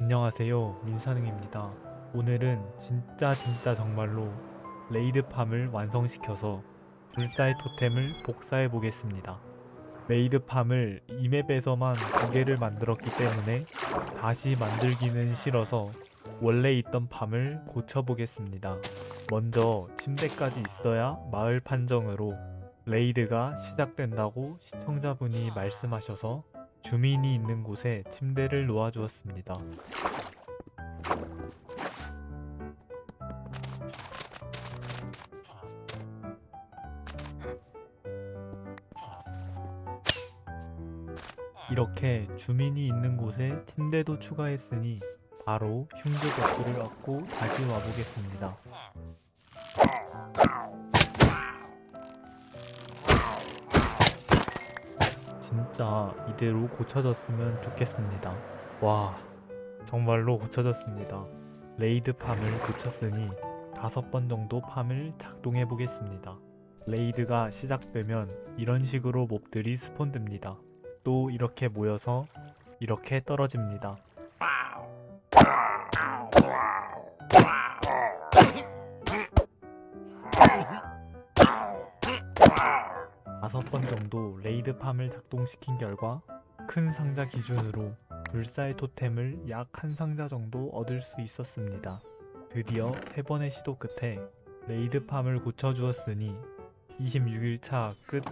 안녕하세요. 민사능입니다. 오늘은 진짜 진짜 정말로 레이드팜을 완성시켜서 불사의 토템을 복사해 보겠습니다. 레이드팜을 이맵에서만 두 개를 만들었기 때문에 다시 만들기는 싫어서 원래 있던 팜을 고쳐보겠습니다. 먼저 침대까지 있어야 마을 판정으로 레이드가 시작된다고 시청자분이 말씀하셔서 주민이 있는 곳에 침대를 놓아주었습니다. 이렇게 주민이 있는 곳에 침대도 추가했으니 바로 흉즈 버프를 얻고 다시 와보겠습니다. 진짜 이대로 고쳐졌으면 좋겠습니다. 와, 정말로 고쳐졌습니다. 레이드 팜을 고쳤으니 다섯 번 정도 팜을 작동해 보겠습니다. 레이드가 시작되면 이런 식으로 몹들이 스폰됩니다. 또 이렇게 모여서 이렇게 떨어집니다. 다섯 번 정도 레이드 팜을 작동시킨 결과 큰 상자 기준으로 불사의 토템을 약 한 상자 정도 얻을 수 있었습니다. 드디어 세 번의 시도 끝에 레이드 팜을 고쳐주었으니 26일차 끝